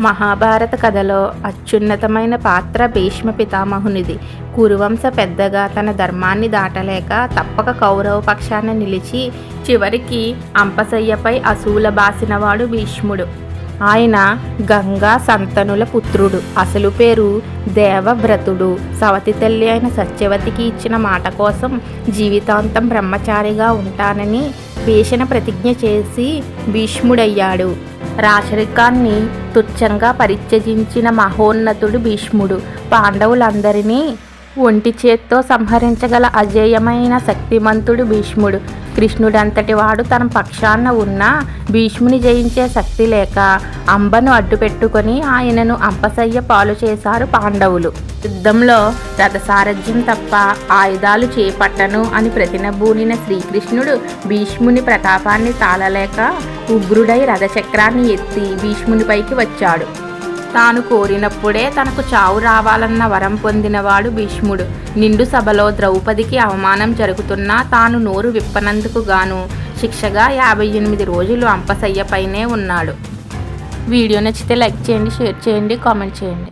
మహాభారత కథలో అత్యున్నతమైన పాత్ర భీష్మ పితామహునిది. కురువంశ పెద్దగా తన ధర్మాన్ని దాటలేక తప్పక కౌరవ పక్షాన నిలిచి చివరికి అంపశయ్యపై అసూల బాసినవాడు భీష్ముడు. ఆయన గంగా సంతనుల పుత్రుడు. అసలు పేరు దేవవ్రతుడు. సవతి తల్లి అయిన సత్యవతికి ఇచ్చిన మాట కోసం జీవితాంతం బ్రహ్మచారిగా ఉంటానని భీషణ ప్రతిజ్ఞ చేసి భీష్ముడయ్యాడు. రాచరికాన్ని తుచ్చంగా పరిత్యజించిన మహోన్నతుడు భీష్ముడు. పాండవులందరినీ ఒంటి చేత్తో సంహరించగల అజేయమైన శక్తిమంతుడు భీష్ముడు. కృష్ణుడంతటి వాడు తన పక్షాన ఉన్న భీష్ముని జయించే శక్తి లేక అంబను అడ్డుపెట్టుకొని ఆయనను అంపసయ్య పాలు చేశారు పాండవులు. యుద్ధంలో రథసారథ్యం తప్ప ఆయుధాలు చేపట్టను అని ప్రతినబూలిన శ్రీకృష్ణుడు భీష్ముని ప్రతాపాన్ని తాళలేక ఉగ్రుడై రథచక్రాన్ని ఎత్తి భీష్మునిపైకి వచ్చాడు. తాను కోరినప్పుడే తనకు చావు రావాలన్న వరం పొందినవాడు భీష్ముడు. నిండు సభలో ద్రౌపదికి అవమానం జరుగుతున్నా తాను నోరు విప్పనందుకు గాను శిక్షగా యాభై ఎనిమిది రోజులు అంపసయ్యపైనే ఉన్నాడు. వీడియో నచ్చితే లైక్ చేయండి షేర్ చేయండి కామెంట్ చేయండి.